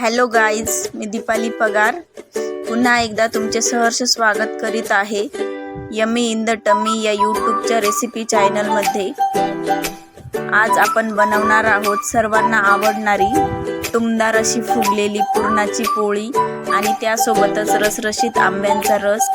Hello guys मी दीपाली पगार. पुन्हा एकदा तुमचे सहर्ष स्वागत करीत आहे. यमी इन द टमी या यूट्यूबच्या रेसिपी चॅनलमध्ये आज आपण बनवणार आहोत सर्वांना आवडणारी टुमदार अशी फुगलेली पुरणाची पोळी आणि त्यासोबतच रसरशीत आंब्यांचा रस.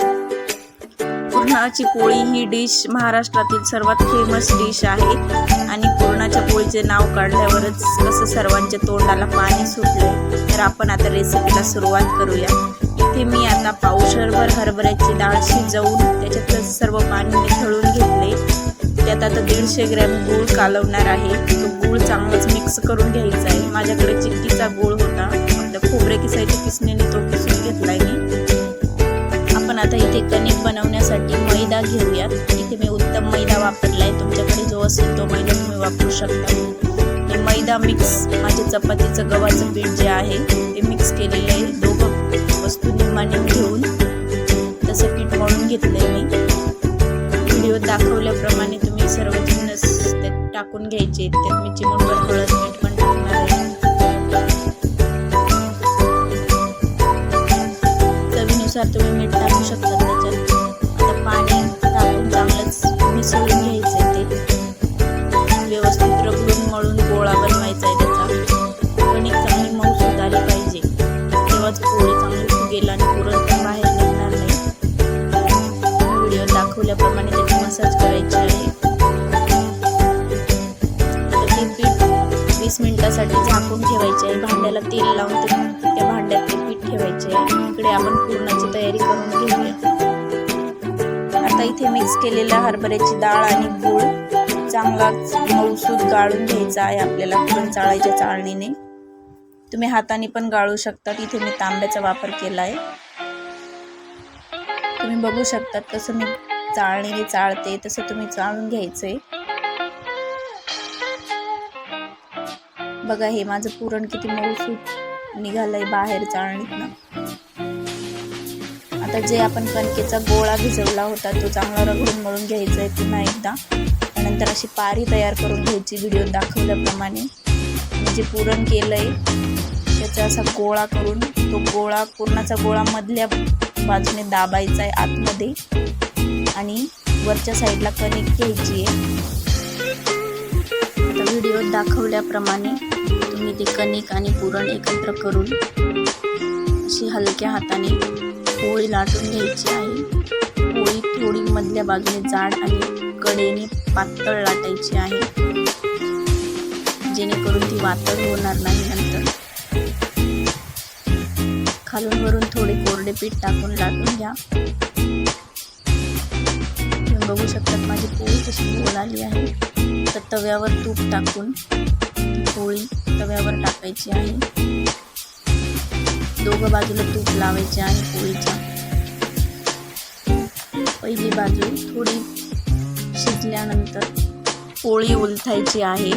पुरणाची पोळी ही डिश महाराष्ट्रातील सर्वात फेमस डिश आहे. आणि पुरणाच्या पोळीचे नाव काढल्यावरच कसं सर्वांच्या तोंडाला पाणी सुटले तर आपण आता रेसिपीला सुरुवात करूया. इथे मी आता पावशरभर हरभऱ्याची डाळ शिजवून त्याच्यातलं सर्व पाणी निथळून घेतले त्यात आता दीडशे ग्रॅम गूळ कालवणार आहे. तो गूळ चांगलाच मिक्स करून घ्यायचा आहे. माझ्याकडे चिक्कीचा गूळ होता. आपल्या खोबरे किसायच्या किसण्याने तो किसून घेतला आहे आपण आता इथे कणिक बनवण्यासाठी मैदा घेऊयात. इथे मी उत्तम मैदा वापरला आहे तुमच्याकडे जो असेल तो मैदा वापरू शकता. हे मैदा मिक्स माझ्या चपातीचं गव्हाचं पीठ जे आहे ते मिक्स केलेलं आहे. दोघं वस्तू निम्माने घेऊन तसं पीठ मळून घेतलंय मी. व्हिडिओ दाखवल्याप्रमाणे तुम्ही सर्व जिन्नस त्यात टाकून घ्यायचे. त्यात मी चिमणभर हळद मीठ पण टाकणार आहे. चवीनुसार तुम्ही मीठ टाकू शकता. वीस मिनिटासाठी झाकून ठेवायचे आहे भांड्याला तेल लावून ते त्या भांड्यात ते पीठ ठेवायचे. आहे इकडे आपण पुरणाची तयारी करून घेऊया. आता इथे मिक्स केलेल्या हरभऱ्याची डाळ आणि गूळ चांगलाच मऊसूद गाळून घ्यायचा आहे आपल्याला पुरण चाळायच्या चाळणीने. तुम्ही हाताने पण गाळू शकता इथे मी तांब्याचा वापर केला आहे. तुम्ही बघू शकतात कसं मी चाळणीने चाळते तसं तुम्ही चाळून घ्यायचं आहे बघा हे माझं पुरण किती मऊसूत निघालंय बाहेर चाळणीतनं आता जे आपण कणकेचा गोळा भिजवला होता तो चांगला रगडून मळून घ्यायचा आहे पुन्हा एकदा. नंतर अशी पारी तयार करून घ्यायची व्हिडिओ दाखवल्याप्रमाणे. जे पुरण केलं आहे त्याचा असा गोळा करून तो गोळा पुरणाचा गोळा मधल्या बाजूने दाबायचा आहे आतमध्ये. आणि वरच्या साईडला कणिक घ्यायची आहे आता व्हिडिओ दाखवल्याप्रमाणे मी ते कणिक आणि पुरण एकत्र करून अशी हलक्या हाताने पोळी लाटून घ्यायची आहे. पोळी थोडी मधल्या बाजूने जाड आणि कडेने पातळ लाटायची आहे. जेणेकरून ती वातळ होणार नाही नंतर. खालून वरून थोडे कोरडे पीठ टाकून लाटून घ्या. तुम्ही बघू शकतात माझी पोळी कशी गोल आली आहे. तर तव्यावर तूप टाकून पोळी तव्यावर टाकायची आहे. दोघं बाजूला तूप लावायचे आहे पोळीच्या. पहिली बाजू थोडी शिजल्यानंतर पोळी उलथायची आहे.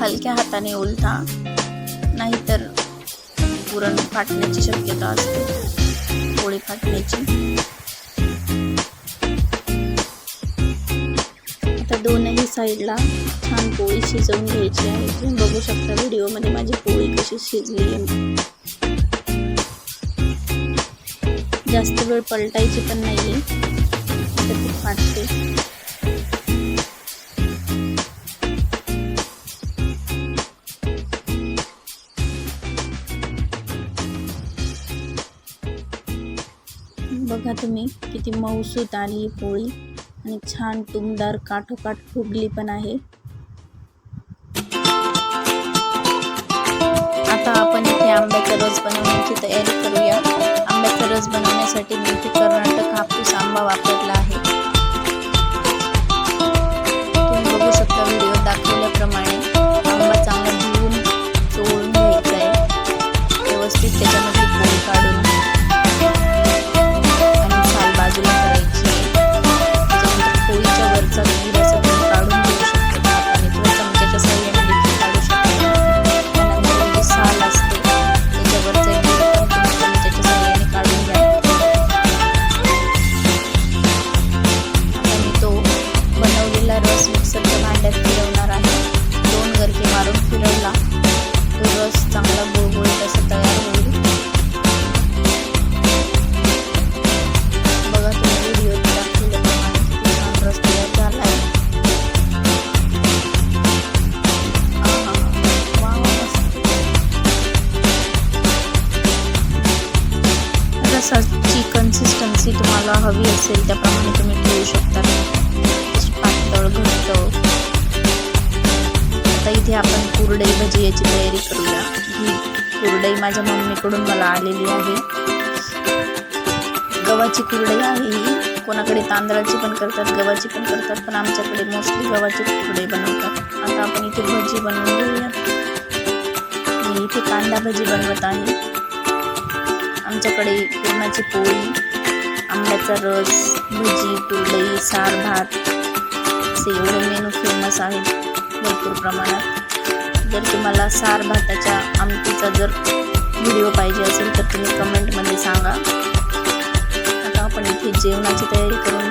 हलक्या हाताने उलथा नाहीतर पुरण फाटण्याची शक्यता असते. पोळी फाटण्याची. आता दोनही साईडला छान पोळी शिजवून घ्यायची आहे. तुम्ही बघू शकता व्हिडिओमध्ये माझी पोळी कशी शिजली आहे. जास्त वेळ पलटायची पण नाही आहे तर ती फाटते. बघा तुम्ही किती मऊसूत आली पोळी. आणि छान टुमदार काठोकाठ फुगली पण आहे. आता आपण इथे आंब्याचा रस बनवण्याची तयारी करूया. आंब्याचा रस बनवण्यासाठी मी इथे कर्नाटक हापूस आंबा वापरला आहे. तुम्हाला हवी असेल त्याप्रमाणे तुम्ही ठेवू शकता. पातळ घट्ट. आता इथे आपण कुरडई भजी याची तयारी करूया. ही कुरडई माझ्या मम्मीकडून मला आलेली आहे. गव्हाची कुरडई आहे ही. कोणाकडे तांदळाची पण करतात गव्हाची पण करतात पण आमच्याकडे मोस्टली गव्हाची कुरडई बनवतात. आता आपण इथे भजी बनवून घेऊया. मी इथे कांदा भजी बनवत आहे. आमच्याकडे पुरणाची पोळी आंब्याचा रस भजी कुरडई सार भात असे एवढे मेनू फेमस आहेत भरपूर प्रमाणात. जर तुम्हाला सार भाताच्या आमटीचा जर व्हिडिओ पाहिजे असेल तर तुम्ही कमेंटमध्ये सांगा. आता आपण इथे जेवणाची तयारी करून